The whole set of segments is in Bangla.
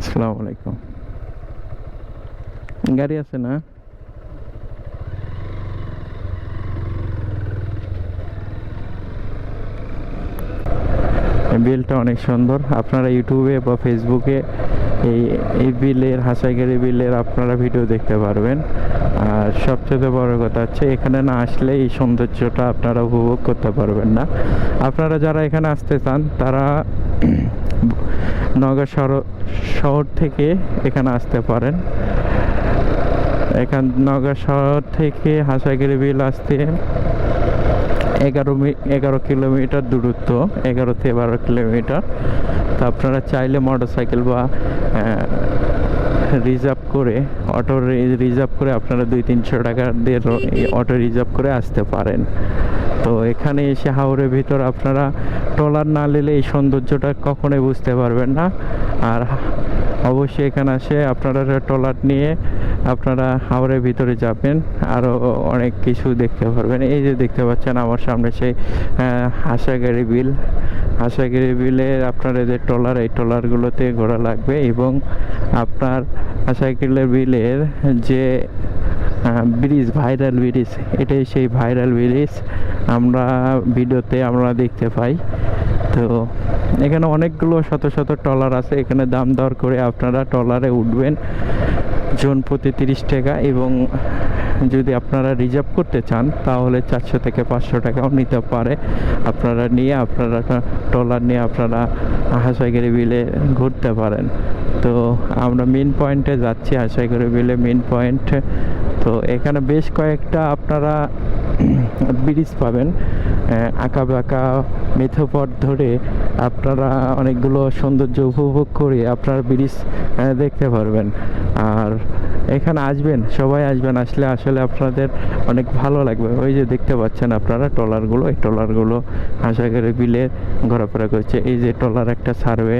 আসসালামু আলাইকুম। গাড়ি আছে না? বিলটা অনেক সুন্দর। আপনারা ইউটিউবে বা ফেসবুকে এই এই বিলের, হাসাইগাড়ি বিলের আপনারা ভিডিও দেখতে পারবেন। আর সবচেয়ে বড় কথা হচ্ছে, এখানে না আসলে এই সৌন্দর্যটা আপনারা উপভোগ করতে পারবেন না। আপনারা যারা এখানে আসতে চান, তারা নগর শহর থেকে এখানে আসতে পারেন। এখান নগর শহর থেকে হাসাইগিরি বিল আসতে এগারো এগারো কিলোমিটার দূরত্ব, এগারো থেকে বারো কিলোমিটার। তো আপনারা চাইলে মোটর সাইকেল বা রিজার্ভ করে, অটো রিজার্ভ করে আপনারা দুই তিনশো টাকা দিয়ে অটো রিজার্ভ করে আসতে পারেন। তো এখানে এসে হাওড়ের ভিতর আপনারা ট্রলার না নিলে এই সৌন্দর্যটা কখনোই বুঝতে পারবেন না। আর অবশ্যই এখানে আসে আপনারা ট্রলার নিয়ে আপনারা হাওড়ের ভিতরে যাবেন, আরও অনেক কিছু দেখতে পারবেন। এই যে দেখতে পাচ্ছেন আমার সামনে সেই হাসাগাড়ি বিল। হাসাগাড়ি বিলের আপনার যে ট্রলার এই ট্রলারগুলোতে ঘোরা লাগবে এবং আপনার হাসাগাড়ি বিলের যে ব্রিজ ভাইরাল ব্রিজ, এটাই সেই ভাইরাল ব্রিজ আমরা ভিডিওতে আমরা দেখতে পাই। তো এখানে অনেকগুলো শত শত ট্রলার আছে, এখানে দাম দর করে আপনারা ট্রলারে উঠবেন। জন প্রতি তিরিশ টাকা এবং যদি আপনারা রিজার্ভ করতে চান, তাহলে চারশো থেকে পাঁচশো টাকাও নিতে পারে। আপনারা নিয়ে আপনারা ট্রলার নিয়ে আপনারা হাসাইগিরি বিলে ঘুরতে পারেন। তো আমরা মেন পয়েন্টে যাচ্ছি হাসাইগিরি বিলে মেন পয়েন্ট তো এখানে বেশ কয়েকটা আপনারা ব্রিজ পাবেন আঁকা বাঁকা, মেথোপথ ধরে আপনারা অনেকগুলো সৌন্দর্য উপভোগ করে আপনার ব্রিজ দেখতে পারবেন। আর এখানে আসবেন, সবাই আসবেন, আসলে আসলে আপনাদের অনেক ভালো লাগবে। ওই যে দেখতে পাচ্ছেন আপনারা ট্রলারগুলো, এই ট্রলারগুলো করে বিলে ঘোরাফেরা করছে। এই যে ট্রলার একটা সার্ভে,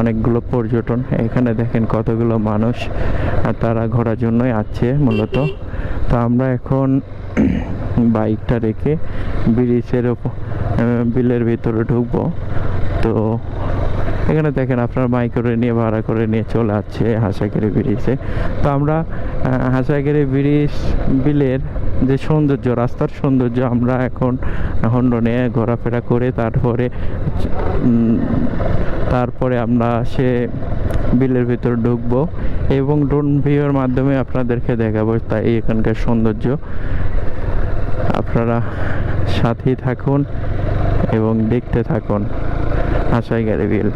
অনেকগুলো পর্যটন, এখানে দেখেন কতগুলো মানুষ তারা ঘোরার জন্যই আছে মূলত। তো আমরা এখন বাইকটা রেখে ব্রিজের ওপর বিলের ভিতরে ঢুকবো। তো এখানে দেখেন আপনার বাইক করে নিয়ে, ভাড়া করে নিয়ে চলে আসছে হাসাগিরি ব্রিজে। তো আমরা হাসাগিরি ব্রিজ বিলের যে সৌন্দর্য, রাস্তার সৌন্দর্য আমরা এখন হন্ড নিয়ে ঘোরাফেরা করে তারপরে তারপরে আমরা সে বিলের ভিতর ঢুকবো এবং ড্রোন ভিউর মাধ্যমে আপনাদেরকে দেখাবো তাই এখানকার সৌন্দর্য। আপনারা সাথেই থাকুন এবং দেখতে থাকুন। আশাই গাড়ি বিল